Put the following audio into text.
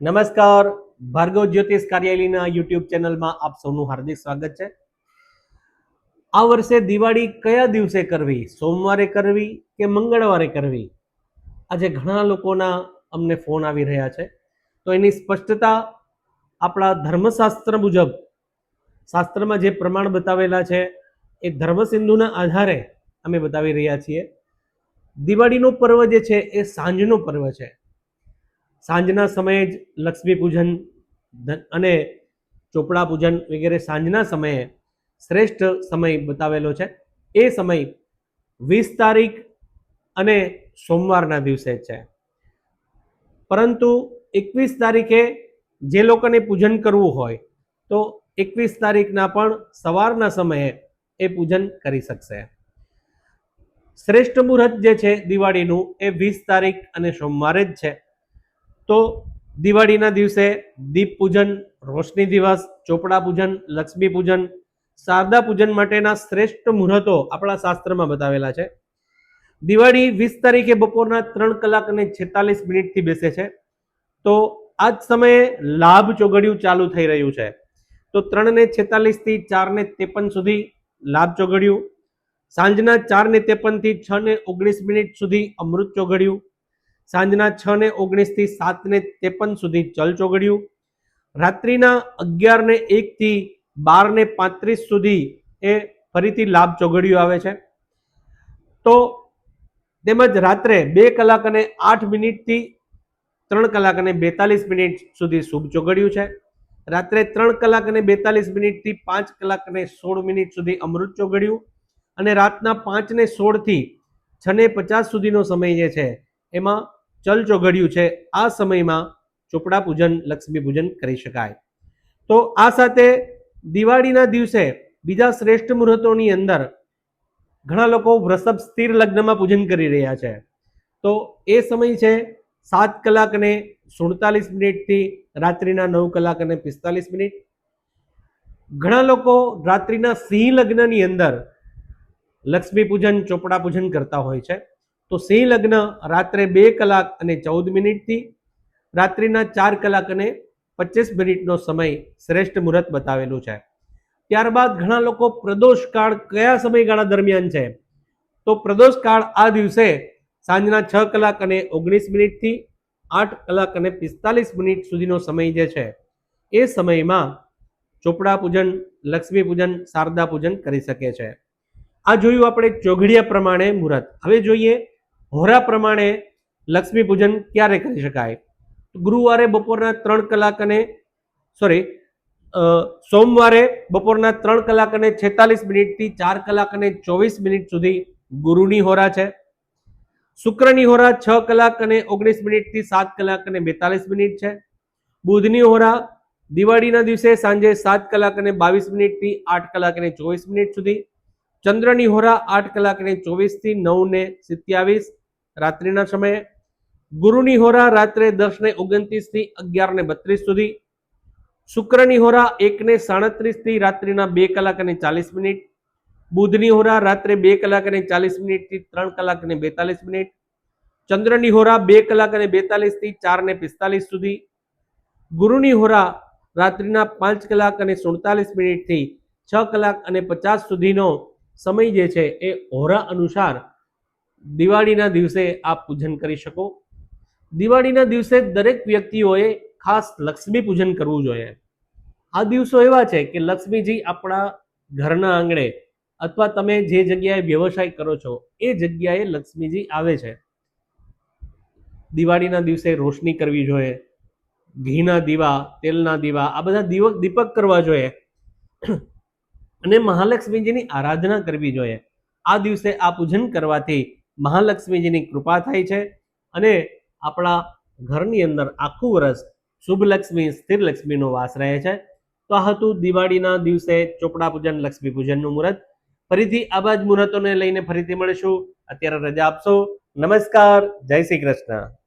નમસ્કાર, ભાર્ગવ જ્યોતિષ કાર્યાલયના યુટ્યુબ ચેનલમાં આપ સૌનું હાર્દિક સ્વાગત છે. આ વર્ષે દિવાળી કયા દિવસે કરવી? સોમવારે કરવી કે મંગળવારે કરવી? આજે ઘણા લોકોના અમને ફોન આવી રહ્યા છે. તો એની સ્પષ્ટતા આપણા ધર્મશાસ્ત્ર મુજબ, શાસ્ત્રમાં જે પ્રમાણ બતાવેલા છે, એ ધર્મસિંધુના આધારે અમે બતાવી રહ્યા છીએ. દિવાળીનો પર્વ જે છે, એ સાંજનો પર્વ છે. સાંજના સમયે જ લક્ષ્મી પૂજન અને ચોપડા પૂજન વગેરે સાંજના સમયે શ્રેષ્ઠ સમય બતાવેલો છે. એ સમય વીસ તારીખ અને સોમવારના દિવસે છે. પરંતુ એકવીસ તારીખે જે લોકોને પૂજન કરવું હોય, તો એકવીસ તારીખના પણ સવારના સમયે એ પૂજન કરી શકશે. શ્રેષ્ઠ મુહૂર્ત જે છે દિવાળીનું, એ વીસ તારીખ અને સોમવારે જ છે. તો દિવાળીના દિવસે દીપ પૂજન, રોશની દિવસ, ચોપડા પૂજન, લક્ષ્મી પૂજન, શારદા પૂજન માટેના શ્રેષ્ઠ મુહૂર્તો આપણા શાસ્ત્રમાં બતાવેલા છે. દિવાળી વીસ તારીખે બપોરના ત્રણ કલાક અને છેતાલીસ મિનિટથી બેસે છે. તો આ જ સમયે લાભ ચોગડિયું ચાલુ થઈ રહ્યું છે. તો ત્રણ ને છેતાલીસથી ચાર ત્રેપન સુધી લાભ ચોગડિયું. સાંજના ચાર ને ત્રેપનથી છ ઓગણીસ મિનિટ સુધી અમૃત ચોગડિયું. સાંજના છ ને ઓગણીસથી સાત ને ત્રેપન સુધી ચલ ચોગડ્યું. રાત્રિના અગિયાર ને એકથી બાર ને પાંત્રીસ સુધી એ ફરીથી લાભ ચોગડ્યું આવે છે. તો તેમજ રાત્રે બે કલાક અને આઠ મિનિટથી ત્રણ કલાક અને બેતાલીસ મિનિટ સુધી શુભ ચોગડ્યું છે. રાત્રે ત્રણ કલાક અને બેતાલીસ મિનિટથી પાંચ કલાક અને સોળ મિનિટ સુધી અમૃત ચોગડ્યું અને રાતના પાંચ ને સોળથી છ ને પચાસ સુધીનો સમય જે છે, એમાં ચલ ચોઘડિયું છે. આ સમયમાં ચોપડા પૂજન, લક્ષ્મી પૂજન કરી શકાય. તો આ સાથે દિવાળીના દિવસે બીજા શ્રેષ્ઠ મુહૂર્તોની અંદર ઘણા લોકો વૃષભ સ્થિર લગ્નમાં પૂજન કરી રહ્યા છે. તો એ સમય છે સાત કલાક અને સુડતાલીસ મિનિટથી રાત્રિના નવ કલાક અને પિસ્તાલીસ મિનિટ. ઘણા લોકો રાત્રિના સિંહ લગ્નની અંદર લક્ષ્મી પૂજન, ચોપડા પૂજન કરતા હોય છે. તો સિંહ લગ્ન રાત્રે બે કલાક અને ચૌદ મિનિટથી, રાત્રિના ચાર કલાક અને પચીસ મિનિટનો સમય શ્રેષ્ઠ મુહૂર્ત બતાવેલું છે. ત્યારબાદ ઘણા લોકો પ્રદોષ કાળ કયા સમયગાળા દરમિયાન છે? તો પ્રદોષ કાળ આ દિવસે સાંજના છ કલાક અને ઓગણીસ મિનિટથી આઠ કલાક અને પિસ્તાલીસ મિનિટ સુધીનો સમય જે છે, એ સમયમાં ચોપડા પૂજન, લક્ષ્મી પૂજન, શારદા પૂજન કરી શકે છે. આ જોયું આપણે ચોઘડિયા પ્રમાણે મુહૂર્ત. હવે જોઈએ હોરા પ્રમાણે લક્ષ્મી પૂજન ક્યારે કરી શકાય? ગુરુવારે બપોરના ત્રણ કલાક અને સોરી સોમવારે બપોરના ત્રણ કલાક અને છેતાલીસ મિનિટથી ચાર કલાક અને ચોવીસ મિનિટ સુધી ગુરુની હોરા છે. શુક્રની હોરા છ કલાક અને ઓગણીસ મિનિટથી સાત કલાક અને બેતાલીસ મિનિટ છે. બુધની હોરા દિવાળીના દિવસે સાંજે સાત કલાક અને બાવીસ મિનિટથી આઠ કલાક અને ચોવીસ મિનિટ સુધી. ચંદ્રની હોરા આઠ કલાક અને ચોવીસથી નવ ને સિત્યાવીસ. રાત્રિના સમયે ગુરુની હોરા રાત્રે દસ ને ઓગણત્રીસથી અગિયાર ને બત્રીસ સુધી, શુક્રની હોરા એક ને સાડત્રીસથી રાત્રિના બે કલાક અને ચાલીસ મિનિટ, બુધની હોરા રાત્રે બે કલાક અને ચાલીસ મિનિટથી ત્રણ કલાક અને બેતાલીસ મિનિટ, ચંદ્રની હોરા બે કલાક અને બેતાલીસથી ચાર ને પિસ્તાલીસ સુધી, ગુરુની હોરા રાત્રિના પાંચ કલાક અને સુડતાલીસ મિનિટથી છ કલાક અને પચાસ સુધીનો સમય જે છે એ હોરા અનુસાર દિવાળીના દિવસે આપ પૂજન કરી શકો. દિવાળીના દિવસે દરેક વ્યક્તિઓએ ખાસ લક્ષ્મી પૂજન કરવું જોઈએ. આ દિવસો એવા છે કે લક્ષ્મીજી આપણા ઘરના આંગણે અથવા તમે જે જગ્યાએ વ્યવસાય કરો છો, એ જગ્યાએ લક્ષ્મીજી આવે છે. દિવાળીના દિવસે રોશની કરવી જોઈએ. ઘીના દીવા, તેલના દીવા, આ બધા દીવક દીપક કરવા જોઈએ. અને મહાલક્ષ્મીજીની આરાધના કરવી જોઈએ. આ દિવસે આ પૂજન કરવાથી મહાલક્ષ્મીજીની કૃપા થાય છે અને આપણા ઘરની અંદર આખું વર્ષ શુભ લક્ષ્મી સ્થિર લક્ષ્મીનો વાસ રહે છે. તો આ હતું દિવાળીના દિવસે ચોપડા પૂજન, લક્ષ્મી પૂજનનું મુહૂર્ત. ફરીથી આવા જ મુહૂર્તોને લઈને ફરીથી મળીશું. અત્યારે રજા આપશો. નમસ્કાર. જય શ્રી કૃષ્ણ.